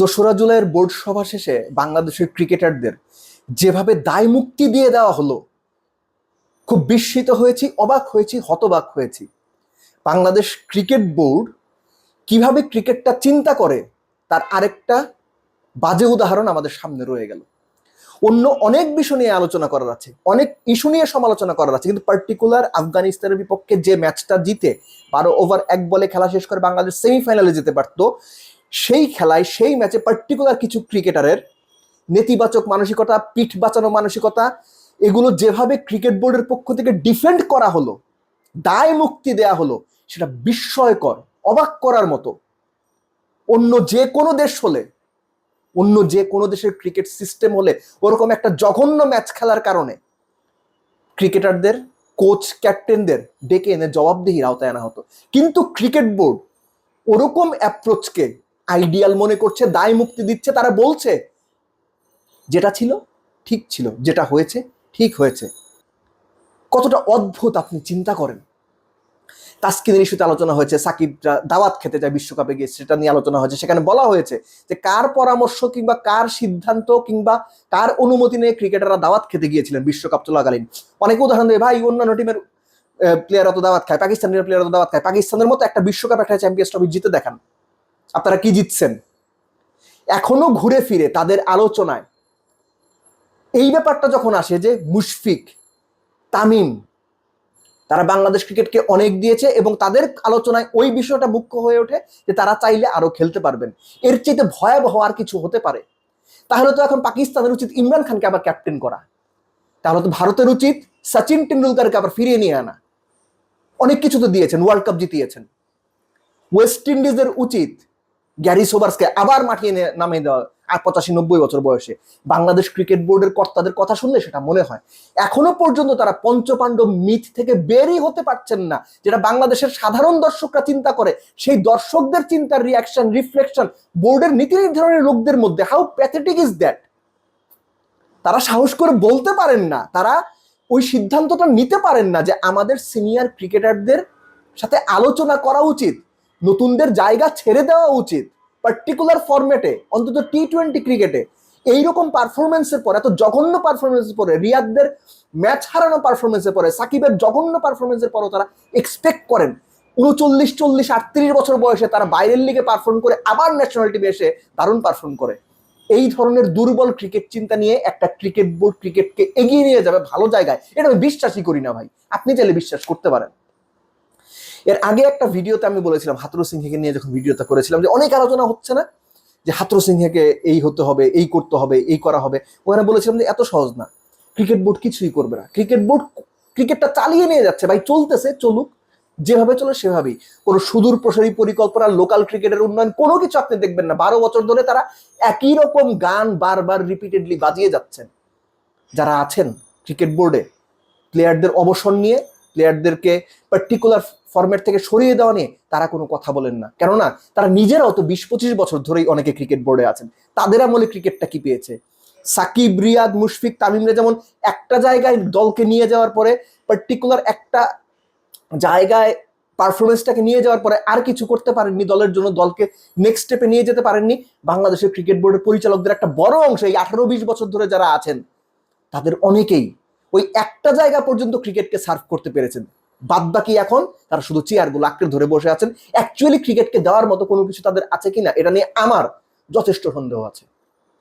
দোসরা জুলাইয়ের বোর্ড সভা শেষে বাংলাদেশের ক্রিকেটারদের যেভাবে দায় মুক্তি দিয়ে দেওয়া হলো, খুব বিস্মিত হয়েছি, অবাক হয়েছি, হতবাক হয়েছি। বাংলাদেশ ক্রিকেট বোর্ড কীভাবে ক্রিকেটটা চিন্তা করে, তার আরেকটা বাজে উদাহরণ আমাদের সামনে রয়ে গেল। অন্য অনেক বিষয় নিয়ে আলোচনা করার আছে, অনেক ইস্যু নিয়ে সমালোচনা করার আছে, কিন্তু পার্টিকুলার আফগানিস্তানের বিপক্ষে যে ম্যাচটা জিতে বারো ওভার এক বলে খেলা শেষ করে বাংলাদেশ সেমিফাইনালে যেতে পারতো সেই খেলায়, সেই ম্যাচে পার্টিকুলার কিছু ক্রিকেটারের নেতিবাচক মানসিকতা, পিঠ বাঁচানো মানসিকতা, এগুলো যেভাবে ক্রিকেট বোর্ডের পক্ষ থেকে ডিফেন্ড করা হলো, দায় মুক্তি দেয়া হলো, সেটা বিস্ময়কর, অবাক করার মতো। অন্য যে কোনো দেশ হলে, অন্য যে কোনো দেশের ক্রিকেট সিস্টেম হলে, ওরকম একটা জঘন্য ম্যাচ খেলার কারণে ক্রিকেটারদের কোচ ক্যাপ্টেনদের ডেকে এনে জবাবদিহির আওতায় আনা হতো। কিন্তু ক্রিকেট বোর্ড ওরকম অ্যাপ্রোচকে আইডিয়াল মনে করছে, দায় মুক্তি দিচ্ছে, তারা বলছে, যেটা ছিল ঠিক ছিল, যেটা হয়েছে ঠিক হয়েছে। কতটা অদ্ভুত আপনি চিন্তা করেন। তাস্কিনের ইস্যুতে আলোচনা হয়েছে, সাকিবরা দাওয়াত খেতে যায় বিশ্বকাপে গিয়ে, সেটা নিয়ে আলোচনা হয়েছে। সেখানে বলা হয়েছে যে কার পরামর্শ কিংবা কার সিদ্ধান্ত কিংবা কার অনুমতি নিয়ে ক্রিকেটাররা দাওয়াত খেতে গিয়েছিলেন বিশ্বকাপ চলাকালীন। অনেকে উদাহরণ দেয় ভাই, অন্যান্য টিমের প্লেয়ার অত দাওয়াত খায়, পাকিস্তানের প্লেয়ার অত দাওয়াত খায়, পাকিস্তানের মতো একটা বিশ্বকাপ, একটা চ্যাম্পিয়ন্স ট্রফি জিতে দেখান। আপনারা কি জিতছেন? এখনও ঘুরে ফিরে তাদের আলোচনায়। এই ব্যাপারটা যখন আসে যে মুশফিক, তামিম, তারা বাংলাদেশ ক্রিকেটকে অনেক দিয়েছে এবং তাদের আলোচনায় ওই বিষয়টা মুখ্য হয়ে ওঠে যে তারা চাইলে আরও খেলতে পারবেন। এর চেয়ে ভয়াবহ আর কিছু হতে পারে। তাহলে তো এখন পাকিস্তানের উচিত ইমরান খানকে আবার ক্যাপ্টেন করা। তাহলে তো ভারতের উচিত সচিন টেন্ডুলকারকে আবার ফিরিয়ে নিয়ে আনা। অনেক কিছু তো দিয়েছেন ওয়ার্ল্ড কাপ জিতিয়েছেন। ওয়েস্ট ইন্ডিজের উচিত গ্যারি সোবার্সকে আবার মাঠিয়ে নে- নামিয়ে দেওয়া আর পঁচাশি নব্বই বছর বয়সে। বাংলাদেশ ক্রিকেট বোর্ডের কর্তাদের কথা শুনলে সেটা মনে হয়। এখনও পর্যন্ত তারা পঞ্চপাণ্ডব মিথ থেকে বেরই হতে পারছেন না, যেটা বাংলাদেশের সাধারণ দর্শকরা চিন্তা করে। সেই দর্শকদের চিন্তার রিয়াকশন রিফ্লেকশন বোর্ডের নীতি নির্ধারণের লোকদের মধ্যে। হাউ প্যাথেটিক ইজ দ্যাট তারা সাহস করে বলতে পারেন না। তারা ওই সিদ্ধান্তটা নিতে পারেন না যে আমাদের সিনিয়র ক্রিকেটারদের সাথে আলোচনা করা উচিত। নতুনদের জায়গা ছেড়ে দেওয়া উচিত পার্টিকুলার ফরম্যাটে অন্তত টি টোয়েন্টি ক্রিকেটে এইরকম পারফরমেন্সের পরে, এত জঘন্য পারফরমেন্সের পরে, রিয়াদদের ম্যাচ হারানো পারফরমেন্সের পরে, সাকিবের জঘন্য পারফরমেন্সের পরও তারা এক্সপেক্ট করেন। উনচল্লিশ, চল্লিশ, আটত্রিশ বছর বয়সে তারা বাইরের লিগে পারফর্ম করে, আবার ন্যাশনাল টিমে এসে দারুণ পারফর্ম করে। এই ধরনের দুর্বল ক্রিকেট চিন্তা নিয়ে একটা ক্রিকেট বোর্ড ক্রিকেটকে এগিয়ে নিয়ে যাবে ভালো জায়গায়। এটা আমি বিশ্বাসই করি না ভাই। আপনি চাইলে বিশ্বাস করতে পারেন। এর আগে একটা ভিডিওতে আমি বলেছিলাম, হাতরু সিংহকে নিয়ে যখন ভিডিওটা করেছিলাম, যে অনেক আলোচনা হচ্ছে না? যে হাতরু সিংহকে এই হতে হবে, এই করতে হবে, এই করা হবে। ওখানে বলেছিলাম যে এত সহজ না। ক্রিকেট বোর্ড কিছুই করবে না। ক্রিকেট বোর্ড ক্রিকেটটা চালিয়ে নিয়ে যাচ্ছে। ভাই, চলতেছে, চলুক, যেভাবে চলে সেভাবেই। কোনো সুদূর প্রসারী পরিকল্পনা লোকাল ক্রিকেটের উন্নয়ন, কোনো কিছু আপনি দেখবেন না। বারো বছর ধরে তারা একই রকম গান বারবার রিপিটেডলি বাজিয়ে যাচ্ছেন। যারা আছেন ক্রিকেট বোর্ডে প্লেয়ারদের অবসর নিয়ে প্লেয়ারদেরকে পার্টিকুলার ফরম্যাট থেকে সরিয়ে দেওয়া নিয়ে তারা কোনো কথা বলেন না। কেননা তারা নিজেরাও তো বিশ পঁচিশ বছর ধরেই অনেকে ক্রিকেট বোর্ডে আছেন। তাদের আমলে ক্রিকেটটা কি পেয়েছে? সাকিব, রিয়াদ, মুশফিক তামিমরা যেমন একটা জায়গায় দলকে নিয়ে যাওয়ার পরে পার্টিকুলার একটা জায়গায় পারফরমেন্সটাকে নিয়ে যাওয়ার পরে আর কিছু করতে পারেননি, দলের জন্য দলকে নেক্সট স্টেপে নিয়ে যেতে পারেননি। বাংলাদেশের ক্রিকেট বোর্ডের পরিচালকদের একটা বড় অংশ এই আঠারো বিশ বছর ধরে যারা আছেন, তাদের অনেকেই ওই একটা জায়গা পর্যন্ত ক্রিকেটকে সার্ভ করতে পেরেছেন। বাদ বাকি এখন তারা শুধু চেয়ারগুলো আঁকড়ে ধরে বসে আছেন। অ্যাকচুয়ালি ক্রিকেটকে দেওয়ার মতো কোনো কিছু তাদের আছে কিনা, এটা নিয়ে আমার যথেষ্ট সন্দেহ আছে।